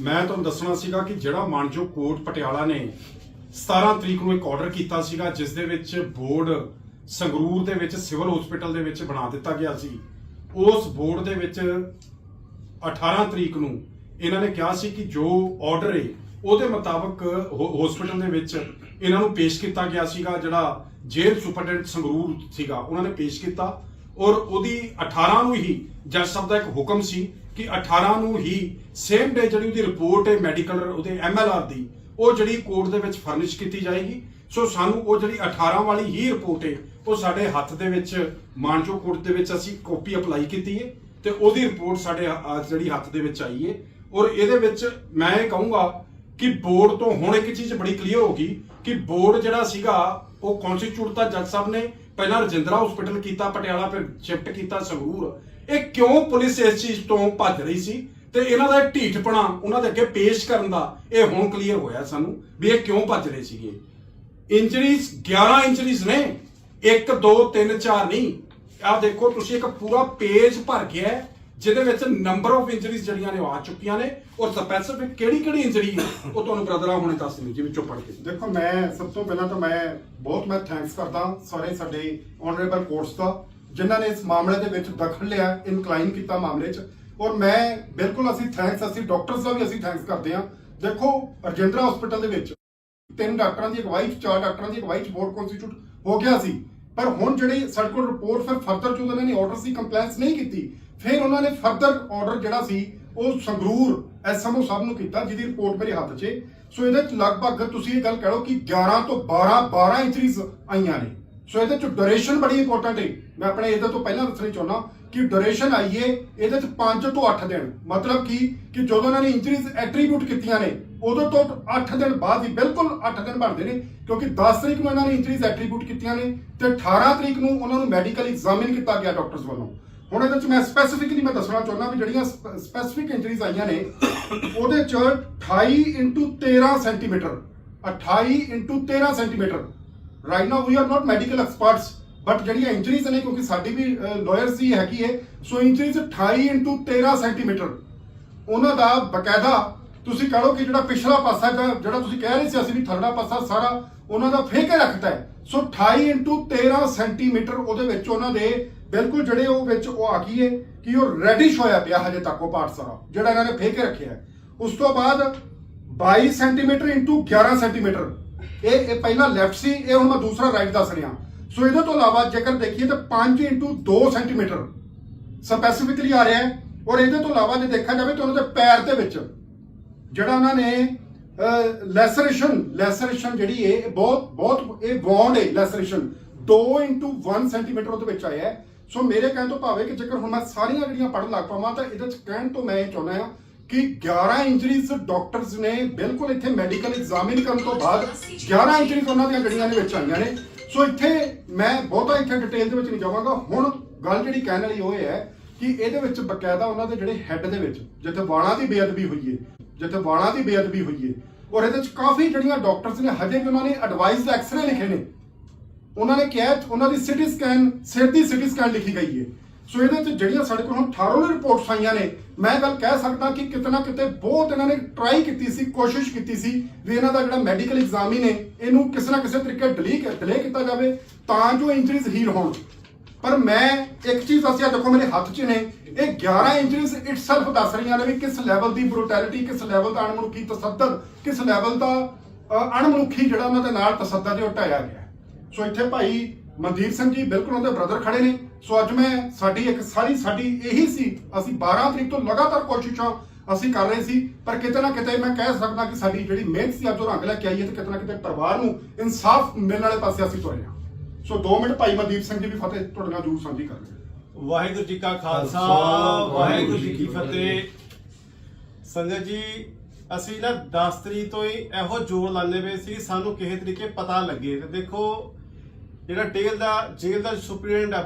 ਮੈਂ ਤੁਹਾਨੂੰ ਦੱਸਣਾ ਸੀਗਾ ਕਿ ਜਿਹੜਾ ਮਾਨਜੋ ਕੋਰਟ ਪਟਿਆਲਾ ਨੇ 17 ਤਰੀਕ ਨੂੰ ਇੱਕ ਆਰਡਰ ਕੀਤਾ ਸੀਗਾ, ਜਿਸ ਦੇ ਵਿੱਚ ਬੋਰਡ ਸੰਗਰੂਰ ਦੇ ਵਿੱਚ ਸਿਵਲ ਹਸਪੀਟਲ ਦੇ ਵਿੱਚ ਬਣਾ ਦਿੱਤਾ ਗਿਆ ਸੀ। ਉਸ ਬੋਰਡ ਦੇ ਵਿੱਚ 18 ਤਰੀਕ ਨੂੰ ਇਹਨਾਂ ਨੇ ਕਿਹਾ ਸੀ ਕਿ ਜੋ ਆਰਡਰ ਹੈ ਉਹਦੇ ਮੁਤਾਬਕ ਹਸਪੀਟਲ ਦੇ ਵਿੱਚ ਇਹਨਾਂ ਨੂੰ ਪੇਸ਼ ਕੀਤਾ ਗਿਆ ਸੀਗਾ, ਜਿਹੜਾ ਜੇਲ੍ਹ ਸੁਪਰਡੈਂਟ ਸੰਗਰੂਰ ਸੀਗਾ, ਉਹਨਾਂ ਨੇ ਪੇਸ਼ ਕੀਤਾ। ਔਰ ਉਹਦੀ 18 ਨੂੰ ਹੀ ਜੱਜ ਸਾਹਿਬ ਦਾ ਇੱਕ ਹੁਕਮ ਸੀ ਕਿ 18 ਨੂੰ ਹੀ ਸੇਮ ਡੇ ਜਿਹੜੀ ਉਹਦੀ ਰਿਪੋਰਟ ਹੈ ਮੈਡੀਕਲ ਉਹਦੇ ਐਮਐਲਆਰ ਦੀ, ਉਹ ਜਿਹੜੀ ਕੋਰਟ ਦੇ ਵਿੱਚ ਫਰਨਿਸ਼ ਕੀਤੀ ਜਾਏਗੀ। ਸੋ ਸਾਨੂੰ ਉਹ ਜਿਹੜੀ 18 ਵਾਲੀ ਹੀ ਰਿਪੋਰਟ ਹੈ, ਉਹ ਸਾਡੇ ਹੱਥ ਦੇ ਵਿੱਚ ਮਾਨਜੋ ਕੋਰਟ ਦੇ ਵਿੱਚ ਅਸੀਂ ਕਾਪੀ ਅਪਲਾਈ ਕੀਤੀ ਹੈ ਤੇ ਉਹਦੀ ਰਿਪੋਰਟ ਸਾਡੇ ਜਿਹੜੀ ਹੱਥ ਦੇ ਵਿੱਚ ਆਈ ਹੈ। ਔਰ ਇਹਦੇ ਵਿੱਚ ਮੈਂ ਇਹ ਕਹੂੰਗਾ ਕਿ ਬੋਰਡ ਤੋਂ ਹੁਣ ਇੱਕ ਚੀਜ਼ ਬੜੀ ਕਲੀਅਰ ਹੋ ਗਈ ਕਿ ਬੋਰਡ ਜਿਹੜਾ ਸੀਗਾ ਉਹ ਕਨਸਟੀਟਿਊਟ ਤਾਂ ਜੱਜ ਸਾਹਿਬ ਨੇ ਪਹਿਲਾਂ ਰਜਿੰਦਰਾ ਹਸਪੀਟਲ ਕੀਤਾ ਪਟਿਆਲਾ ਫਿਰ ਸ਼ਿਫਟ ਕੀਤਾ ਸੰਗਰੂਰ। ਇਹ ਕਿਉਂ ਪੁਲਿਸ ਇਸ ਚੀਜ਼ ਤੋਂ ਭੱਜ ਰਹੀ ਸੀ? ਤੇ ਇਹਨਾਂ ਦਾ ਢੀਠਪਣਾ ਉਹਨਾਂ ਦੇ ਅੱਗੇ ਪੇਸ਼ ਕਰਨ ਦਾ ਇਹ ਹੁਣ ਕਲੀਅਰ ਹੋਇਆ ਸਾਨੂੰ ਵੀ ਇਹ ਕਿਉਂ ਭੱਜ ਰਹੇ ਸੀਗੇ। ਇੰਜਰੀਜ਼ 11 ਇੰਜਰੀਜ਼ ਨੇ। 1 2 3 4 ਨਹੀਂ। ਆਹ ਦੇਖੋ ਤੁਸੀਂ ਇੱਕ ਪੂਰਾ ਪੇਜ ਭਰ ਗਿਆ ਹੈ, ਜਿਹਦੇ ਵਿੱਚ ਨੰਬਰ ਆਫ ਇੰਜਰੀਜ਼ ਜਿਹੜੀਆਂ ਨੇ ਉਹ ਆ ਚੁੱਕੀਆਂ ਨੇ ਔਰ ਸਪੈਸੀਫਿਕ ਕਿਹੜੀ ਕਿਹੜੀ ਇੰਜਰੀ ਹੈ, ਉਹ ਤੁਹਾਨੂੰ ਬ੍ਰਦਰਾਂ ਹੁਣੇ ਦੱਸ ਦਿੰਦੇ ਜਿਵੇਂ ਚੁੱਪ ਪੜ ਕੇ। ਦੇਖੋ, ਮੈਂ ਸਭ ਤੋਂ ਪਹਿਲਾਂ ਤਾਂ ਮੈਂ ਬਹੁਤ ਮੈਂ ਥੈਂਕਸ ਕਰਦਾ ਸਾਰੇ ਸਾਡੇ ਆਨਰੇਬਲ ਕੋਰਟਸ ਦਾ, ਜਿਨ੍ਹਾਂ ਨੇ ਇਸ ਮਾਮਲੇ ਦੇ ਵਿੱਚ ਦਖਲ ਲਿਆ ਇਨਕਲਾਈਨ ਕੀਤਾ ਮਾਮਲੇ 'ਚ। ਔਰ ਮੈਂ ਬਿਲਕੁਲ ਅਸੀਂ ਥੈਂਕਸ ਅਸੀਂ ਡਾਕਟਰਸ ਦਾ ਵੀ ਅਸੀਂ ਥੈਂਕਸ ਕਰਦੇ ਹਾਂ। ਦੇਖੋ, ਰਜਿੰਦਰਾ ਹਸਪੀਟਲ ਦੇ ਵਿੱਚ ਤਿੰਨ ਡਾਕਟਰਾਂ ਦੀ ਅਗਵਾਈ 'ਚ ਚਾਰ ਡਾਕਟਰਾਂ ਦੀ ਅਗਵਾਈ 'ਚ ਬੋਰਡ ਕਨਸਟੀਟਿਊਟ ਹੋ ਗਿਆ ਸੀ। ਪਰ ਹੁਣ ਜਿਹੜੇ ਸਾਡੇ ਕੋਲ ਰਿਪੋਰਟ ਫਿਰ ਫਰਦਰ ਜੋ ਉਹਨਾਂ ਨੇ ਆਰਡਰ ਸੀ ਕੰਪਲੈਂਸ ਨਹੀਂ ਕੀਤੀ। ਫਿਰ ਉਹਨਾਂ ਨੇ ਫਰਦਰ ਆਰਡਰ ਜਿਹੜਾ ਸੀ, ਉਹ ਸੰਗਰੂਰ ਐਸਐਮਓ ਸਾਹਿਬ ਨੂੰ ਕੀਤਾ, ਜਿਹਦੀ ਰਿਪੋਰਟ ਮੇਰੇ ਹੱਥ 'ਚ ਸੋ ਇਹਦੇ 'ਚ ਲਗਭਗ ਤੁਸੀਂ ਇਹ ਗੱਲ ਕਹਿ ਲਓ ਕਿ 11 ਤੋਂ 12 12 ਇੰਚਰੀਜ਼ ਆਈਆਂ ਨੇ। ਸੋ ਇਹਦੇ 'ਚ ਡਿਊਰੇਸ਼ਨ ਬੜੀ ਇੰਪੋਰਟੈਂਟ ਹੈ ਮੈਂ ਆਪਣੇ ਇਹਦੇ ਤੋਂ ਪਹਿਲਾਂ ਦੱਸਣਾ ਚਾਹੁੰਦਾ ਕਿ ਡਿਊਰੇਸ਼ਨ ਆਈਏ, ਇਹਦੇ 'ਚ 5 ਤੋਂ 8 ਦਿਨ। ਮਤਲਬ ਕਿ ਕਿ ਜਦੋਂ ਉਹਨਾਂ ਨੇ ਇੰਜਰੀਜ਼ ਐਟਰੀਬਿਊਟ ਕੀਤੀਆਂ ਨੇ, ਉਦੋਂ ਤੋਂ 8 ਦਿਨ ਬਾਅਦ ਹੀ ਬਿਲਕੁਲ 8 ਦਿਨ ਬਣਦੇ ਨੇ, ਕਿਉਂਕਿ 10 ਤਰੀਕ ਨੂੰ ਇਹਨਾਂ ਨੇ ਇੰਜਰੀਜ਼ ਐਟਰੀਬਿਊਟ ਕੀਤੀਆਂ ਨੇ ਤੇ 18 ਤਰੀਕ ਨੂੰ ਉਹਨਾਂ ਨੂੰ ਮੈਡੀਕਲ ਐਗਜ਼ਾਮਿਨ ਕੀਤਾ ਗਿਆ ਡਾਕਟਰਸ ਵੱਲੋਂ। ਹੁਣ ਇਹਦੇ 'ਚ ਮੈਂ ਸਪੈਸੀਫਿਕਲੀ ਮੈਂ ਦੱਸਣਾ ਚਾਹੁੰਦਾ ਵੀ ਜਿਹੜੀਆਂ ਸਪੈਸੀਫਿਕ ਇੰਜਰੀਜ਼ ਆਈਆਂ ਨੇ, ਉਹਦੇ 'ਚ 28 into 13 centimetre 28 into 13 centimetre right now we are not medical experts but ਜਿਹੜੀਆਂ ਇੰਜਰੀਜ਼ ਨੇ, ਕਿਉਂਕਿ ਸਾਡੀ ਵੀ ਲਾਇਰਸ ਦੀ ਹੈਗੀ ਹੈ ਸੋ ਇੰਜਰੀਜ਼ 28 into 13 ਸੈਂਟੀਮੀਟਰ ਉਹਨਾਂ ਦਾ ਬਕਾਇਦਾ, ਤੁਸੀਂ ਕਹ ਲਓ ਕਿ ਜਿਹੜਾ ਪਿਛਲਾ ਪਾਸਾ, ਜਿਹੜਾ ਤੁਸੀਂ ਕਹਿ ਰਹੇ ਸੀ ਅਸੀਂ ਵੀ ਥਰੜਾ ਪਾਸਾ ਸਾਰਾ, ਉਹਨਾਂ ਦਾ ਫੇਕੇ ਰੱਖਦਾ ਹੈ? ਸੋ 28 into 13 ਸੈਂਟੀਮੀਟਰ ਉਹਦੇ ਵਿੱਚ ਉਹਨਾਂ ਦੇ ਬਿਲਕੁਲ ਜਿਹੜੇ ਉਹ ਵਿੱਚ ਉਹ ਆ ਗਈ ਹੈ ਕਿ ਉਹ ਰੈਡਿਸ਼ ਹੋਇਆ ਪਿਆ ਹਜੇ ਤੱਕ ਉਹ ਪਾਰਟ ਸਾਰਾ ਜਿਹੜਾ ਇਹਨਾਂ ਨੇ ਫੇਕ ਰੱਖਿਆ ਉਸ ਤੋਂ ਬਾਅਦ 22 ਸੈਂਟੀਮੀਟਰ ਇੰਟੂ 11 ਸੈਂਟੀਮੀਟਰ। ਇਹ ਇਹ ਪਹਿਲਾਂ ਲੈਫਟ ਸੀ, ਇਹ ਹੁਣ ਮੈਂ ਦੂਸਰਾ ਰਾਈਟ ਦੱਸ ਰਿਹਾ। ਸੋ ਇਹਦੇ ਤੋਂ ਇਲਾਵਾ ਜੇਕਰ ਦੇਖੀਏ ਤਾਂ 5 ਇੰਟੂ 2 ਸੈਂਟੀਮੀਟਰ ਸਪੈਸੀਫਿਕਲੀ ਆ ਰਿਹਾ ਹੈ। ਔਰ ਇਹਦੇ ਤੋਂ ਇਲਾਵਾ ਜੇ ਦੇਖਿਆ ਜਾਵੇ ਤਾਂ ਉਹਨਾਂ ਦੇ ਪੈਰ ਦੇ ਵਿੱਚ, ਜਿਹੜਾ ਉਹਨਾਂ ਨੇ ਲੈਸਰੇਸ਼ਨ ਲੈਸਰੇਸ਼ਨ ਜਿਹੜੀ ਹੈ ਇਹ ਬਹੁਤ ਬਹੁਤ, ਇਹ ਬੌਂਡ ਹੈ ਲੈਸਰੇਸ਼ਨ 2 1 ਸੈਂਟੀਮੀਟਰ ਉਹਦੇ ਵਿੱਚ ਆਇਆ ਹੈ। ਸੋ ਮੇਰੇ ਕਹਿਣ ਤੋਂ ਭਾਵੇਂ ਕਿ ਜੇਕਰ ਹੁਣ ਮੈਂ ਸਾਰੀਆਂ ਜਿਹੜੀਆਂ ਪੜ੍ਹਨ ਲੱਗ ਪਾਵਾਂ, ਤਾਂ ਇਹਦੇ ਚ ਕਹਿਣ ਤੋਂ ਮੈਂ ਇਹ ਚਾਹੁੰਦਾ ਹਾਂ ਕਿ 11 ਇੰਜਰੀਜ਼ ਡਾਕਟਰਸ ਨੇ ਬਿਲਕੁਲ ਇੱਥੇ ਮੈਡੀਕਲ ਐਗਜ਼ਾਮਿਨ ਕਰਨ ਤੋਂ ਬਾਅਦ 11 ਇੰਜਰੀਜ਼ ਉਹਨਾਂ ਦੀਆਂ ਜਿਹੜੀਆਂ ਨੇ ਵਿੱਚ ਆਈਆਂ ਨੇ। ਸੋ ਇੱਥੇ ਮੈਂ ਬਹੁਤਾ ਇੱਥੇ ਡਿਟੇਲ ਦੇ ਵਿੱਚ ਨਹੀਂ ਜਾਵਾਂਗਾ। ਹੁਣ ਗੱਲ ਜਿਹੜੀ ਕਹਿਣ ਵਾਲੀ ਉਹ ਇਹ ਹੈ ਕਿ ਇਹਦੇ ਵਿੱਚ ਬਕਾਇਦਾ ਉਹਨਾਂ ਦੇ ਜਿਹੜੇ ਹੈੱਡ ਦੇ ਵਿੱਚ, ਜਿੱਥੇ ਵਾਲਾਂ ਦੀ ਬੇਅਦਬੀ ਹੋਈ ਹੈ ਜਿੱਥੇ ਵਾਲਾਂ ਦੀ ਬੇਅਦਬੀ ਹੋਈ ਹੈ ਔਰ ਇਹਦੇ ਵਿੱਚ ਕਾਫੀ ਜਿਹੜੀਆਂ ਡਾਕਟਰਸ ਨੇ, ਹਜੇ ਵੀ ਉਹਨਾਂ ਨੇ ਐਡਵਾਈਜ਼ਡ ਐਕਸਰੇ ਲਿਖੇ ਨੇ। ਉਹਨਾਂ ਨੇ ਕਿਹਾ, ਉਹਨਾਂ ਦੀ ਸਿਟੀ ਸਕੈਨ ਸਿਰ ਦੀ ਸਿਟੀ ਸਕੈਨ ਲਿਖੀ ਗਈ ਹੈ। ਸੋ ਇਹਦੇ ਵਿੱਚ ਜਿਹੜੀਆਂ ਸਾਡੇ ਕੋਲ ਹੁਣ ਥਾਰੋਲੀ ਰਿਪੋਰਟਸ ਆਈਆਂ ਨੇ, ਮੈਂ ਗੱਲ ਕਹਿ ਸਕਦਾ ਕਿ ਕਿਤੇ ਨਾ ਕਿਤੇ ਬਹੁਤ ਇਹਨਾਂ ਨੇ ਟਰਾਈ ਕੀਤੀ ਸੀ, ਕੋਸ਼ਿਸ਼ ਕੀਤੀ ਸੀ ਵੀ ਇਹਨਾਂ ਦਾ ਜਿਹੜਾ ਮੈਡੀਕਲ ਇਗਜ਼ਾਮ ਹੀ ਨੇ, ਇਹਨੂੰ ਕਿਸੇ ਨਾ ਕਿਸੇ ਤਰੀਕੇ ਡਿਲੇ ਡਿਲੇ ਕੀਤਾ ਜਾਵੇ ਤਾਂ ਜੋ ਇੰਜਰੀਜ਼ ਹੀਲ ਹੋਣ। ਪਰ ਮੈਂ ਇੱਕ ਚੀਜ਼ ਦੱਸਿਆ ਦੇਖੋ ਮੇਰੇ ਹੱਥ 'ਚ ਨੇ, ਇਹ 11 ਇੰਜਰੀਜ਼ ਇਟਸੈਲਫ ਦੱਸ ਰਹੀਆਂ ਨੇ ਵੀ ਕਿਸ ਲੈਵਲ ਦੀ ਬਰੂਟੈਲਿਟੀ ਕਿਸ ਲੈਵਲ ਦਾ ਅਣਮਨੁੱਖੀ ਤਸੱਦਦ, ਕਿਸ ਲੈਵਲ ਦਾ ਅਣਮਨੁੱਖੀ ਜਿਹੜਾ ਉਹਨਾਂ ਦੇ ਨਾਲ ਤਸੱਦਦ ਹੈ, ਉਹ ਢਾਇਆ ਗਿਆ। ਸੋ ਇੱਥੇ ਭਾਈ ਮਨਦੀਪ ਸਿੰਘ ਜੀ ਬਿਲਕੁਲ ਉਹਦੇ ਬ੍ਰਦਰ ਖੜੇ ਨੇ। ਸੋ ਅੱਜ ਮੈਂ ਸਾਡੀ ਇੱਕ ਸਾਰੀ ਸਾਡੀ ਇਹੀ ਸੀ ਅਸੀਂ 12 ਤਰੀਕ ਤੋਂ ਲਗਾਤਾਰ ਕੋਸ਼ਿਸ਼ਾਂ ਅਸੀਂ ਕਰ ਰਹੇ ਸੀ ਪਰ ਕਿਤੇ ਨਾ ਕਿਤੇ ਮੈਂ ਕਹਿ ਸਕਦਾ ਕਿ ਸਾਡੀ ਜਿਹੜੀ ਮਿਹਨਤ ਸੀ ਅੱਜ ਉਹ ਰੰਗ ਲੈ ਕੇ ਆਈ ਹੈ ਤੇ ਕਿਤੇ ਨਾ ਕਿਤੇ ਪਰਿਵਾਰ ਨੂੰ ਇਨਸਾਫ ਮਿਲਣ ਵਾਲੇ ਪਾਸੇ ਅਸੀਂ ਤੁਰੇ ਹਾਂ। ਸੋ 2 ਮਿੰਟ ਭਾਈ ਮਨਦੀਪ ਸਿੰਘ ਜੀ ਵੀ ਫਤਿਹ ਤੁਹਾਡੇ ਨਾਲ ਜਰੂਰ ਸਾਂਝੀ ਕਰਨਗੇ ਵਾਹਿਗੁਰੂ ਜੀ ਕਾ ਖਾਲਸਾ ਖਾਲਸਾ, ਵਾਹਿਗੁਰੂ ਜੀ ਕੀ ਫਤਿਹ। ਸੰਗਤ ਜੀ ਅਸੀਂ ਨਾ 10 ਤਰੀਕ ਤੋਂ ਹੀ ਇਹੋ ਜੋਰ ਲਾਣੇ ਪਏ ਸੀ ਸਾਨੂੰ ਕਿਸੇ ਤਰੀਕੇ ਪਤਾ ਲੱਗੇ। ਤੇ ਦੇਖੋ ਜਿਹੜਾ ਟੇਲ ਦਾ ਜੇਲ੍ਹ ਦਾ ਸੁਪਰੀਡੈਂਟ ਹੈ